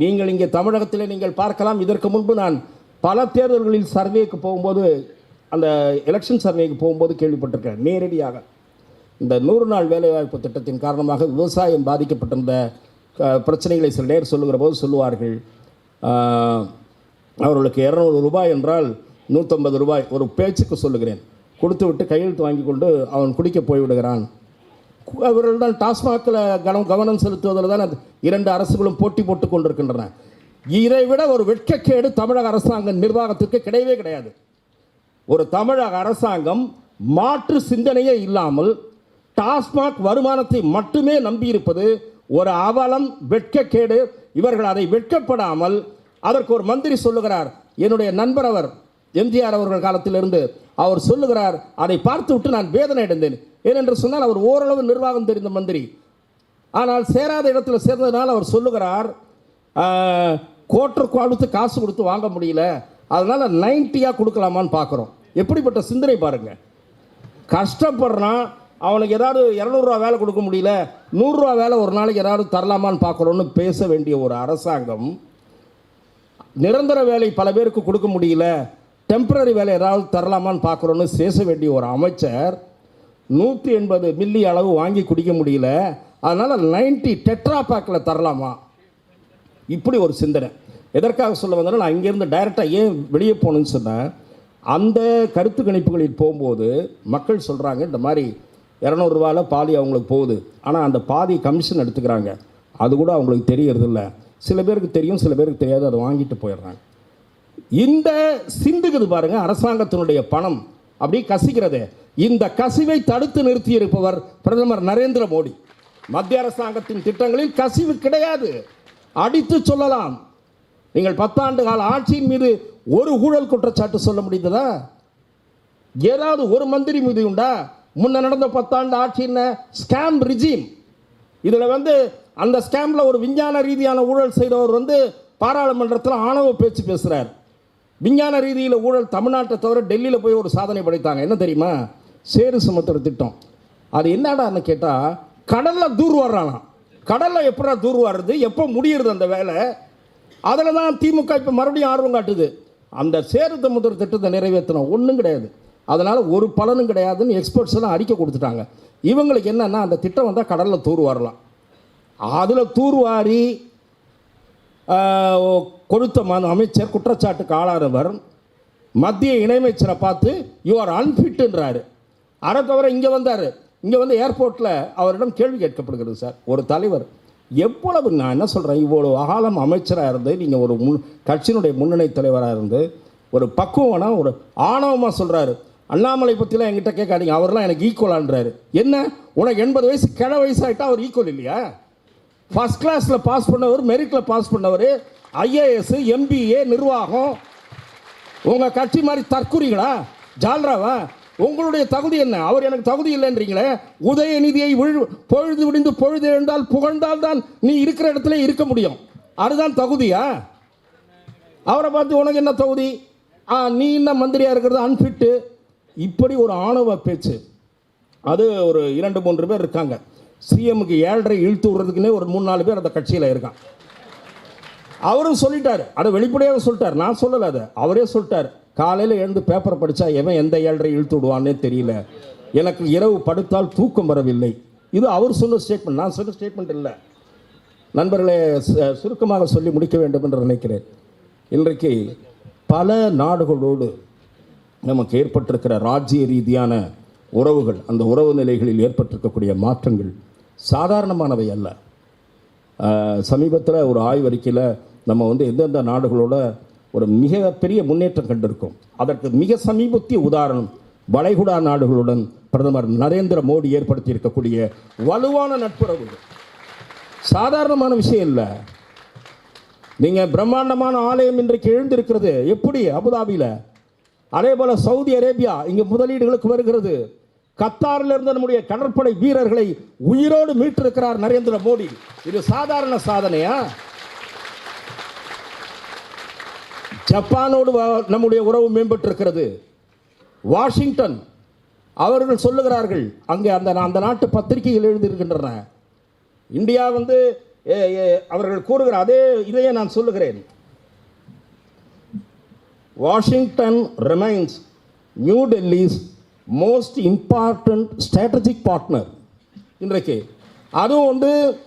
நீங்கள் இங்கே தமிழகத்தில் நீங்கள் பார்க்கலாம். இதற்கு முன்பு நான் பல தேர்தல்களில் சர்வேக்கு போகும்போது அந்த எலெக்ஷன் சர்வேக்கு போகும்போது கேள்விப்பட்டிருக்கேன் நேரடியாக இந்த நூறு நாள் வேலைவாய்ப்பு திட்டத்தின் காரணமாக விவசாயம் பாதிக்கப்பட்டிருந்த பிரச்சனைகளை சில நேர் சொல்லுகிற போது சொல்லுவார்கள். அவர்களுக்கு இரநூறு ரூபாய் என்றால் நூற்றம்பது ரூபாய் ஒரு பேச்சுக்கு சொல்லுகிறேன். கொடுத்து விட்டு கையெழுத்து வாங்கி கொண்டு அவன் குடிக்க போய்விடுகிறான். அவர்கள் தான் டாஸ்மாகில் கவனம் கவனம் செலுத்துவதில் தான் இரண்டு அரசுகளும் போட்டி போட்டுக் கொண்டிருக்கின்றன. இதை விட ஒரு வெட்கக்கேடு தமிழக அரசாங்க நிர்வாகத்திற்கு கிடையவே கிடையாது. ஒரு தமிழக அரசாங்கம் மாற்று சிந்தனையே இல்லாமல் டாஸ்மாக் வருமானத்தை மட்டுமே நம்பியிருப்பது ஒரு அவலம் வெட்கக்கேடு. இவர்கள் அதை வெட்கப்படாமல் அதற்கு ஒரு மந்திரி சொல்லுகிறார். என்னுடைய நண்பர் அவர் எம்ஜிஆர் அவர்கள் காலத்திலிருந்து அவர் சொல்லுகிறார் அதை பார்த்து விட்டு நான் வேதனை அடைந்தேன். ஏனென்று சொன்னால் அவர் ஓரளவு நிர்வாகம் தெரிந்த மந்திரி. ஆனால் சேராத இடத்துல சேர்ந்ததுனால அவர் சொல்லுகிறார் கோட்டருக்கு அடுத்து காசு கொடுத்து வாங்க முடியல. அதனால் நைன்ட்டியாக கொடுக்கலாமான்னு பார்க்குறோம். எப்படிப்பட்ட சிந்தனை பாருங்கள் கஷ்டப்படுறான். அவனுக்கு ஏதாவது இரநூறுவா வேலை கொடுக்க முடியல. நூறுரூவா வேலை ஒரு நாளைக்கு ஏதாவது தரலாமான்னு பார்க்குறோன்னு பேச வேண்டிய ஒரு அரசாங்கம் நிரந்தர வேலை பல பேருக்கு கொடுக்க முடியல. டெம்பரரி வேலை ஏதாவது தரலாமான்னு பார்க்குறோன்னு சேச வேண்டிய ஒரு அமைச்சர் நூற்றி எண்பது மில்லி அளவு வாங்கி குடிக்க முடியல. அதனால் நைன்ட்டி டெட்ரா பேக்கில் தரலாமா? இப்படி ஒரு சிந்தனை. எதற்காக சொல்ல வந்தாலும் நான் இங்கேருந்து டைரெக்டாக ஏன் வெளியே போகணுன்னு சொன்னேன். அந்த கருத்து கணிப்புகளில் போகும்போது மக்கள் சொல்கிறாங்க இந்த மாதிரி இரநூறுவாவில் பாதி அவங்களுக்கு போகுது. ஆனால் அந்த பாதி கமிஷன் எடுத்துக்கிறாங்க. அது கூட அவங்களுக்கு தெரியறதில்ல. சில பேருக்கு தெரியும் சில பேருக்கு தெரியாது அதை வாங்கிட்டு போயிடுறாங்க. இந்த சிந்துக்குது பாருங்க அரசாங்கத்தினுடைய பணம். அப்படி கசிக்கிறது. இந்த கசிவை தடுத்து நிறுத்தியிருப்பவர் பிரதமர் நரேந்திர மோடி. மத்திய அரசாங்கத்தின் திட்டங்களில் கசிவு கிடையாது. அடித்து சொல்லலாம். நீங்கள் பத்தாண்டு கால ஆட்சியின் மீது ஒரு ஊழல் குற்றச்சாட்டு சொல்ல முடிந்ததா? ஏதாவது ஒரு மந்திரி மீது உண்டா? முன்ன நடந்த பத்தாண்டு ஆட்சி என்ன? Scam regime. இதில் வந்து அந்த ஸ்கேமில் ஒரு விஞ்ஞான ரீதியான ஊழல் செய்தவர் வந்து பாராளுமன்றத்தில் ஆணவ பேச்சு பேசுகிறார் விஞ்ஞான ரீதியில் ஊழல் தமிழ்நாட்டை தவிர டெல்லியில் போய் ஒரு சாதனை படைத்தாங்க. என்ன தெரியுமா? சேரு சமுத்திர திட்டம். அது என்னடான்னு கேட்டால் கடலில் தூர் வர்றானாம். கடலில் எப்படா தூர் வர்றது எப்போ முடியுறது அந்த வேலை? அதில் தான் திமுக இப்போ மறுபடியும் ஆர்வம் காட்டுது. அந்த சேரு சமுத்திர திட்டத்தை நிறைவேற்றணும் ஒன்றும் கிடையாது. அதனால் ஒரு பலனும் கிடையாதுன்னு எக்ஸ்பர்ட்ஸ் எல்லாம் அறிக்கை கொடுத்துட்டாங்க. இவங்களுக்கு என்னென்னா அந்த திட்டம் வந்தால் கடலில் தூர் வரலாம். அதில் தூர்வாரி கொடுத்த மனு அமைச்சர் குற்றச்சாட்டுக்கு ஆளானவர் மத்திய இணையமைச்சரை பார்த்து யூஆர் அன்ஃபிட்டுன்றாரு அதை தவிர இங்கே வந்தார். இங்கே வந்து ஏர்போர்ட்டில் அவரிடம் கேள்வி கேட்கப்படுகிறது சார். ஒரு தலைவர் எவ்வளவு நான் என்ன சொல்கிறேன் இவ்வளோ அகாலம் அமைச்சராக இருந்து நீங்கள் ஒரு முன் கட்சியினுடைய முன்னணி தலைவராக இருந்து ஒரு பக்குவனா ஒரு ஆணவமாக சொல்கிறாரு அண்ணாமலை பற்றிலாம் என்கிட்ட கேட்காதீங்க அவர்லாம் எனக்கு ஈக்குவலான்றாரு என்ன? உனக்கு எண்பது வயசு கிழ வயசாயிட்டா அவர் ஈக்குவல் இல்லையா? ஃபர்ஸ்ட் கிளாஸில் பாஸ் பண்ணவர் மெரிட்டில் பாஸ் பண்ணவர் ஐஏஎஸ் எம்பிஏ நிர்வாகம். உங்கள் கட்சி மாதிரி தற்குறிகளா ஜால்ராவா? உங்களுடைய தகுதி என்ன? அவர் எனக்கு தகுதி இல்லைன்றீங்களே? உதயநிதியை விழு பொழுது விடிந்து பொழுது எழுந்தால் புகழ்ந்தால் தான் நீ இருக்கிற இடத்துல இருக்க முடியும். அதுதான் தகுதியா? அவரை பார்த்து உனக்கு என்ன தகுதி? ஆ நீ என்ன மந்திரியாக இருக்கிறது? அன்ஃபிட்டு இப்படி ஒரு ஆணவ பேச்சு. அது ஒரு இரண்டு மூன்று பேர் இருக்காங்க. சிஎம்க்கு ஏழரை இழுத்து விடுறதுக்குன்னே ஒரு மூணு நாலு பேர் அந்த கட்சியில் இருக்கான். அவரும் சொல்லிட்டார். அதை வெளிப்படையாக சொல்லிட்டார். நான் சொல்லலை அதை. அவரே சொல்லிட்டார். காலையில் எழுந்து பேப்பரை படித்தா எவன் எந்த ஏழரை இழுத்து விடுவான்னே தெரியல. எனக்கு இரவு படுத்தால் தூக்கம் வரவில்லை. இது அவர் சொன்ன ஸ்டேட்மெண்ட் நான் சொன்ன ஸ்டேட்மெண்ட் இல்லை. நண்பர்களே சு- சுருக்கமாக சொல்லி முடிக்க வேண்டும் என்று நினைக்கிறேன். இன்றைக்கு பல நாடுகளோடு நமக்கு ஏற்பட்டிருக்கிற ராஜ்ய ரீதியான உறவுகள் அந்த உறவு நிலைகளில் ஏற்பட்டிருக்கக்கூடிய மாற்றங்கள் சாதாரணமானவை அல்ல. சமீபத்தில் ஒரு ஆய்வறிக்கையில் நம்ம வந்து எந்தெந்த நாடுகளோட ஒரு மிகப்பெரிய முன்னேற்றம் கண்டிருக்கோம். அதற்கு மிக சமீபத்திய உதாரணம் வளைகுடா நாடுகளுடன் பிரதமர் நரேந்திர மோடி ஏற்படுத்தி இருக்கக்கூடிய வலுவான நட்புறவு. சாதாரணமான விஷயம் இல்லை. நீங்கள் பிரம்மாண்டமான ஆலயம் இன்றைக்கு எழுந்திருக்கிறது எப்படி? அபுதாபியில். அதே போல சவுதி அரேபியா இங்கே முதலீடுகளுக்கு வருகிறது. கத்தாரில் இருந்த நம்முடைய கடற்படை வீரர்களை உயிரோடு மீட்டிருக்கிறார் நரேந்திர மோடி. இது சாதாரண சாதனையா? ஜப்பானோடு வ- நம்முடைய உறவு மேம்பட்டிருக்கிறது. வாஷிங்டன் அவர்கள் சொல்லுகிறார்கள் அங்கே அந்த அந்த நாட்டு பத்திரிகைகள் எழுதியிருக்கின்றன. இந்தியா வந்து ஏ, ஏ, அவர்கள் கூறுகிற அதே இதையே நான் சொல்லுகிறேன். Washington remains New Delhi's most important strategic partner இன்றைக்கு. அதுவும் வந்து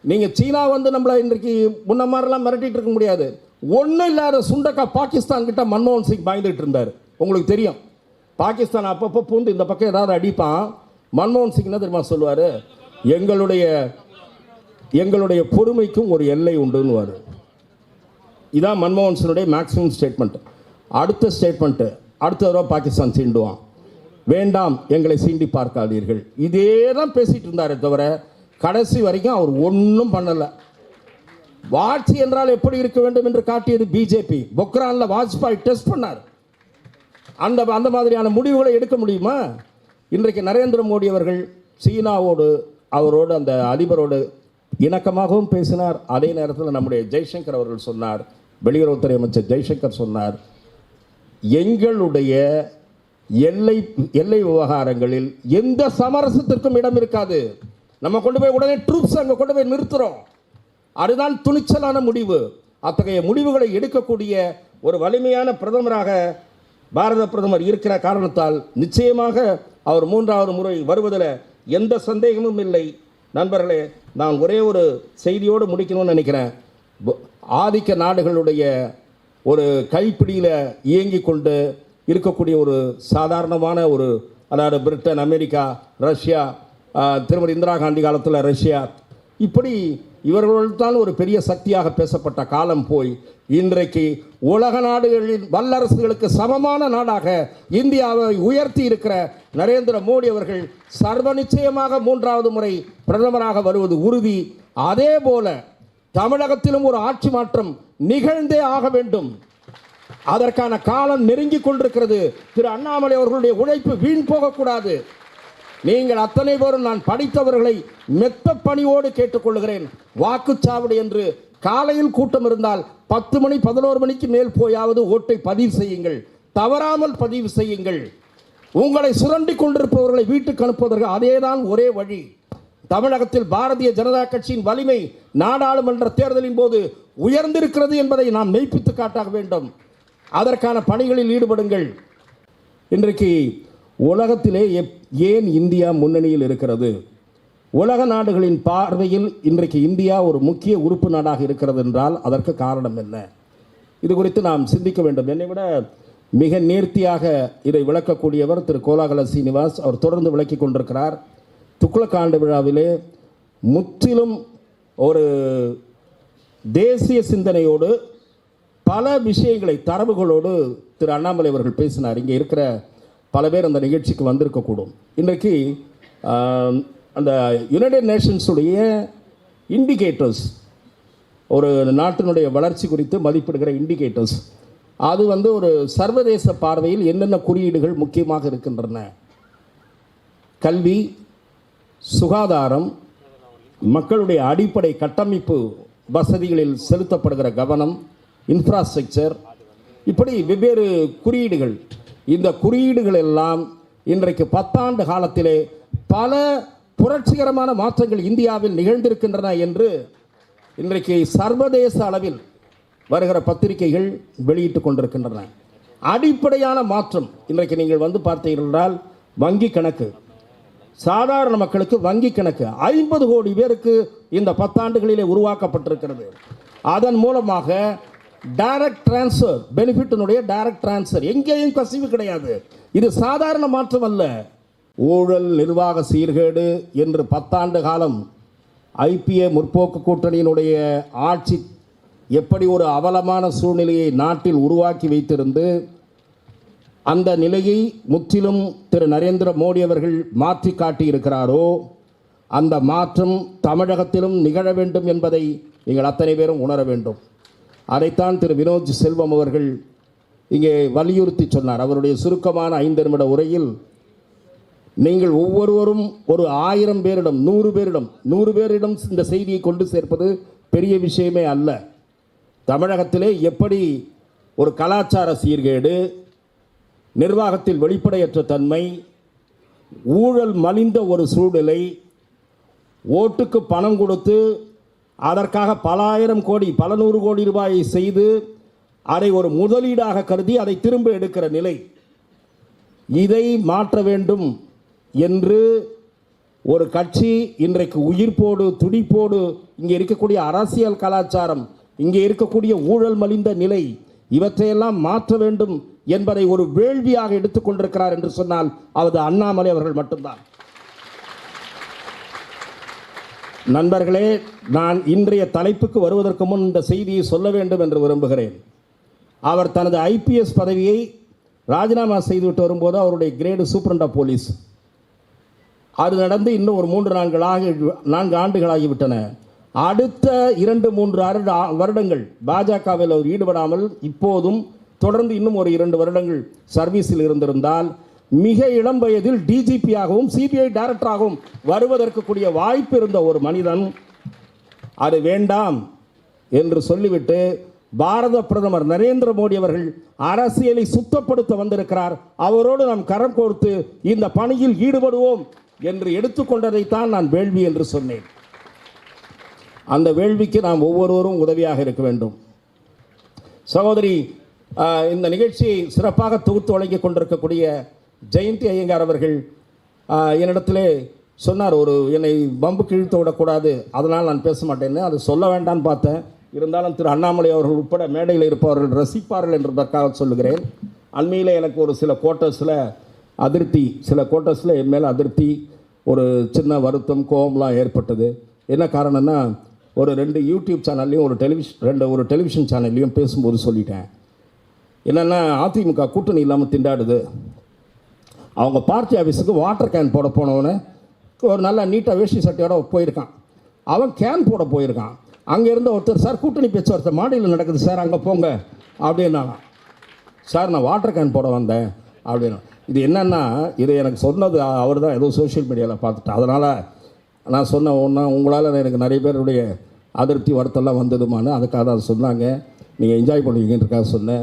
நீங்கள் சீனா வந்து நம்மளை இன்றைக்கு முன்ன மாதிரிலாம் மிரட்டிகிட்டு இருக்க முடியாது. ஒன்றும் இல்லாத சுண்டக்கா பாகிஸ்தான் கிட்ட மன்மோகன் சிங் பயந்துகிட்டு இருந்தார். உங்களுக்கு தெரியும். பாகிஸ்தான் அப்பப்போ பூந்து இந்த பக்கம் ஏதாவது அடிப்பான். மன்மோகன் சிங் என்ன தெரியுமா சொல்லுவார்? எங்களுடைய எங்களுடைய பொறுமைக்கும் ஒரு எல்லை உண்டுன்னு இதான் மன்மோகன் சிங்குடைய மேக்ஸிமம் ஸ்டேட்மெண்ட் அடுத்த ஸ்டேட்மெண்ட்டு அடுத்த தடவை பாகிஸ்தான் சீண்டுவான். வேண்டாம் எங்களை சீண்டி பார்க்காதீர்கள். இதே தான் பேசிட்டு இருந்தாரே தவிர கடைசி வரைக்கும் அவர் ஒன்றும் பண்ணலை. வாட்சி என்றால் எப்படி இருக்க வேண்டும் என்று காட்டியது பிஜேபி. பொக்ரானில் வாஜ்பாய் டெஸ்ட் பண்ணார். அந்த அந்த மாதிரியான முடிவுகளை எடுக்க முடியுமா? இன்றைக்கு நரேந்திர மோடி அவர்கள் சீனாவோடு அவரோடு அந்த அதிபரோடு இணக்கமாகவும் பேசினார். அதே நேரத்தில் நம்முடைய ஜெய்சங்கர் அவர்கள் சொன்னார் வெளியுறவுத்துறை அமைச்சர் ஜெய்சங்கர் சொன்னார் எங்களுடைய எல்லை எல்லை விவகாரங்களில் எந்த சமரசத்திற்கும் இடம் இருக்காது. நம்ம கொண்டு போய் உடனே ட்ரூப்ஸ் அங்கே கொண்டு போய் நிறுத்துகிறோம் அதுதான் துணிச்சலான முடிவு. அத்தகைய முடிவுகளை எடுக்கக்கூடிய ஒரு வலிமையான பிரதமராக பாரத பிரதமர் இருக்கிற காரணத்தால் நிச்சயமாக அவர் மூன்றாவது முறை வருவதில் எந்த சந்தேகமும் இல்லை. நண்பர்களே நான் ஒரே ஒரு செய்தியோடு முடிக்கணும்னு நினைக்கிறேன். ஆதிக்க நாடுகளுடைய ஒரு கைப்பிடியில் இயங்கி கொண்டு இருக்கக்கூடிய ஒரு சாதாரணமான ஒரு அதாவது பிரிட்டன் அமெரிக்கா ரஷ்யா திருமதி இந்திரா காந்தி காலத்தில் ரஷ்யா. இப்படி இவர்கள்தான் ஒரு பெரிய சக்தியாக பேசப்பட்ட காலம் போய் இன்றைக்கு உலக நாடுகளின் வல்லரசுகளுக்கு சமமான நாடாக இந்தியாவை உயர்த்தி இருக்கிற நரேந்திர மோடி அவர்கள் சர்வ நிச்சயமாக மூன்றாவது முறை பிரதமராக வருவது உறுதி. அதே போல தமிழகத்திலும் ஒரு ஆட்சி மாற்றம் நிகழ்ந்தே ஆக வேண்டும். அதற்கான காலம் நெருங்கி கொண்டிருக்கிறது. திரு அண்ணாமலை அவர்களுடைய உழைப்பு வீண் போகக்கூடாது. நீங்கள் அத்தனை பேரும் நான் படித்தவர்களை மெத்த பணியோடு கேட்டுக்கொள்கிறேன். வாக்குச்சாவடி என்று காலையில் கூட்டம் இருந்தால் பத்து மணி பதினோரு மணிக்கு மேல் போயாவது ஓட்டை பதிவு செய்யுங்கள். தவறாமல் பதிவு செய்யுங்கள். உங்களை சுரண்டி கொண்டிருப்பவர்களை வீட்டுக்கு அனுப்புவதற்கு அதேதான் ஒரே வழி. தமிழகத்தில் பாரதிய ஜனதா கட்சியின் வலிமை நாடாளுமன்ற தேர்தலின் போது உயர்ந்திருக்கிறது என்பதை நாம் மெய்ப்பித்து காட்டாக வேண்டும். அதற்கான பணிகளில் ஈடுபடுங்கள். இன்றைக்கு உலகத்திலே எப்- ஏன் இந்தியா முன்னணியில் இருக்கிறது? உலக நாடுகளின் பார்வையில் இன்றைக்கு இந்தியா ஒரு முக்கிய உறுப்பு நாடாக இருக்கிறது என்றால் அதற்கு காரணம் என்ன? இது குறித்து நாம் சிந்திக்க வேண்டும். என்னை விட மிக நேர்த்தியாக இதை விளக்கக்கூடியவர் திரு கோலாகல சீனிவாஸ் அவர் தொடர்ந்து விளக்கிக் கொண்டிருக்கிறார். துக்ளக் ஆண்டு விழாவிலே முற்றிலும் ஒரு தேசிய சிந்தனையோடு பல விஷயங்களை தரவுகளோடு திரு அண்ணாமலை அவர்கள் பேசினார். இங்கே இருக்கிற பல பேர் அந்த நிகழ்ச்சிக்கு வந்திருக்கக்கூடும். இன்றைக்கு அந்த யுனைடெட் நேஷன்ஸுடைய இண்டிகேட்டர்ஸ் ஒரு நாட்டினுடைய வளர்ச்சி குறித்து மதிப்பிடுகிற இண்டிகேட்டர்ஸ் அது வந்து ஒரு சர்வதேச பார்வையில் என்னென்ன குறியீடுகள் முக்கியமாக இருக்கின்றன? கல்வி சுகாதாரம் மக்களுடைய அடிப்படை கட்டமைப்பு வசதிகளில் செலுத்தப்படுகிற கவனம் இன்ஃப்ராஸ்ட்ரக்சர் இப்படி வெவ்வேறு குறியீடுகள். இந்த குறியீடுகள் எல்லாம் இன்றைக்கு பத்தாண்டு காலத்திலே பல புரட்சிகரமான மாற்றங்கள் இந்தியாவில் நிகழ்ந்திருக்கின்றன என்று இன்றைக்கு சர்வதேச அளவில் வருகிற பத்திரிகைகள் வெளியிட்டு கொண்டிருக்கின்றன. அடிப்படையான மாற்றம் இன்றைக்கு நீங்கள் வந்து பார்த்தீர்கள் என்றால் வங்கி கணக்கு. சாதாரண மக்களுக்கு வங்கி கணக்கு. ஐம்பது கோடி பேருக்கு இந்த பத்தாண்டுகளிலே உருவாக்கப்பட்டிருக்கிறது. அதன் மூலமாக டைரக்ட் டிரான்ஸ்ஃபர் பெனிஃபிட்டினுடைய டைரக்ட் டிரான்ஸ்ஃபர் எங்கேயும் கசிவு கிடையாது. இது சாதாரண மாற்றம் அல்ல. ஊழல் நிர்வாக சீர்கேடு என்று பத்தாண்டு காலம் ஐபிஏ முற்போக்கு கூட்டணியினுடைய ஆட்சி எப்படி ஒரு அவலமான சூழ்நிலையை நாட்டில் உருவாக்கி வைத்திருந்து அந்த நிலையை முற்றிலும் திரு நரேந்திர மோடி அவர்கள் மாற்றி காட்டியிருக்கிறாரோ அந்த மாற்றம் தமிழகத்திலும் நிகழ வேண்டும் என்பதை நீங்கள் அத்தனை பேரும் உணர வேண்டும். அதைத்தான் திரு வினோத் செல்வம் அவர்கள் இங்கே வலியுறுத்தி சொன்னார். அவருடைய சுருக்கமான ஐந்து நிமிட உரையில் நீங்கள் ஒவ்வொருவரும் ஒரு ஆயிரம் பேரிடம் நூறு பேரிடம் நூறு பேரிடம் இந்த செய்தியை கொண்டு சேர்ப்பது பெரிய விஷயமே அல்ல. தமிழகத்திலே எப்படி ஒரு கலாச்சார சீர்கேடு நிர்வாகத்தில் வெளிப்படையற்ற தன்மை ஊழல் மலிந்த ஒரு சூழ்நிலை ஓட்டுக்கு பணம் கொடுத்து அதற்காக பல ஆயிரம் கோடி பல நூறு கோடி ரூபாயை செய்து அதை ஒரு முதலீடாக கருதி அதை திரும்ப எடுக்கிற நிலை. இதை மாற்ற வேண்டும் என்று ஒரு கட்சி இன்றைக்கு உயிர்ப்போடு துடிப்போடு இங்கே இருக்கக்கூடிய அரசியல் கலாச்சாரம் இங்கே இருக்கக்கூடிய ஊழல் மலிந்த நிலை இவற்றையெல்லாம் மாற்ற வேண்டும் என்பதை ஒரு வேள்வியாக எடுத்துக்கொண்டிருக்கிறார் என்று சொன்னால் அது அண்ணாமலை அவர்கள் மட்டும்தான். நண்பர்களே நான் இன்றைய தலைப்புக்கு வருவதற்கு முன் இந்த செய்தியை சொல்ல வேண்டும் என்று விரும்புகிறேன். அவர் தனது ஐபிஎஸ் பதவியை ராஜினாமா செய்துவிட்டு வரும்போது அவருடைய கிரேடு சூப்பரண்ட் ஆஃப் போலீஸ் அது நடந்து இன்னும் ஒரு மூன்று நான்கு ஆகி நான்கு ஆண்டுகளாகிவிட்டன. அடுத்த இரண்டு மூன்று வருடங்கள் பாஜகவில் அவர் ஈடுபடாமல் இப்போதும் தொடர்ந்து இன்னும் ஒரு இரண்டு வருடங்கள் சர்வீஸில் இருந்திருந்தால் மிக இளம் வயதில் டிஜிபியாகவும் சிபிஐ டைரக்டராகவும் வருவதற்கு கூடிய வாய்ப்பு இருந்த ஒரு மனிதன் அது வேண்டாம் என்று சொல்லிவிட்டு பாரத பிரதமர் நரேந்திர மோடி அவர்கள் அரசியலை சுத்தப்படுத்த வந்திருக்கிறார். அவரோடு நாம் கரம் கோர்த்து இந்த பணியில் ஈடுபடுவோம் என்று எடுத்துக்கொண்டதைத்தான் நான் வேள்வி என்று சொன்னேன். அந்த வேள்விக்கு நாம் ஒவ்வொருவரும் உதவியாக இருக்க வேண்டும். சகோதரி இந்த நிகழ்ச்சியை சிறப்பாக தொகுத்து வழங்கிக் கொண்டிருக்கக்கூடிய ஜெயந்தி ஐயங்கார் அவர்கள் என்னிடத்திலே சொன்னார் ஒரு என்னை பம்பு கிழித்து விடக்கூடாது அதனால் நான் பேச மாட்டேன்னு. அது சொல்ல வேண்டாம்னு பார்த்தேன். இருந்தாலும் திரு அண்ணாமலை அவர்கள் உட்பட மேடையில் இருப்பவர்கள் ரசிப்பார்கள் என்பதற்காக சொல்லுகிறேன். அண்மையில் எனக்கு ஒரு சில கோட்டர்ஸில் அதிருப்தி சில கோட்டர்ஸில் என் மேலே அதிருப்தி ஒரு சின்ன வருத்தம் கோபம்லாம் ஏற்பட்டது. என்ன காரணம்னா ஒரு ரெண்டு யூடியூப் சேனல்லையும் ஒரு டெலிவிஷன் ரெண்டு ஒரு டெலிவிஷன் சேனல்லையும் பேசும்போது சொல்லிட்டேன். என்னென்னா அதிமுக கூட்டணி இல்லாமல் திண்டாடுது. அவங்க பார்ட்டி ஆஃபீஸுக்கு வாட்டர் கேன் போட போனவனு ஒரு நல்ல நீட்டாக வேஷ்டி சட்டையோட போயிருக்கான். அவன் கேன் போட போயிருக்கான். அங்கே இருந்த ஒருத்தர் சார் கூட்டணி பேச்சுவார்த்தை மாடியில் நடக்குது. சார் அங்கே போங்க. அப்படின்னாலாம் சார் நான் வாட்டர் கேன் போட வந்தேன். அப்படின்னா. இது என்னென்னா இது எனக்கு சொன்னது அவர் தான் ஏதோ சோஷியல் மீடியாவில் பார்த்துட்டேன் அதனால் நான் சொன்ன ஒன்றா உங்களால் எனக்கு நிறைய பேருடைய அதிருப்தி வருத்தம்லாம் வந்ததுமானு அதுக்காக தான் சொன்னாங்க. நீங்கள் என்ஜாய் பண்ணுவீங்கன்றக்காக சொன்னேன்.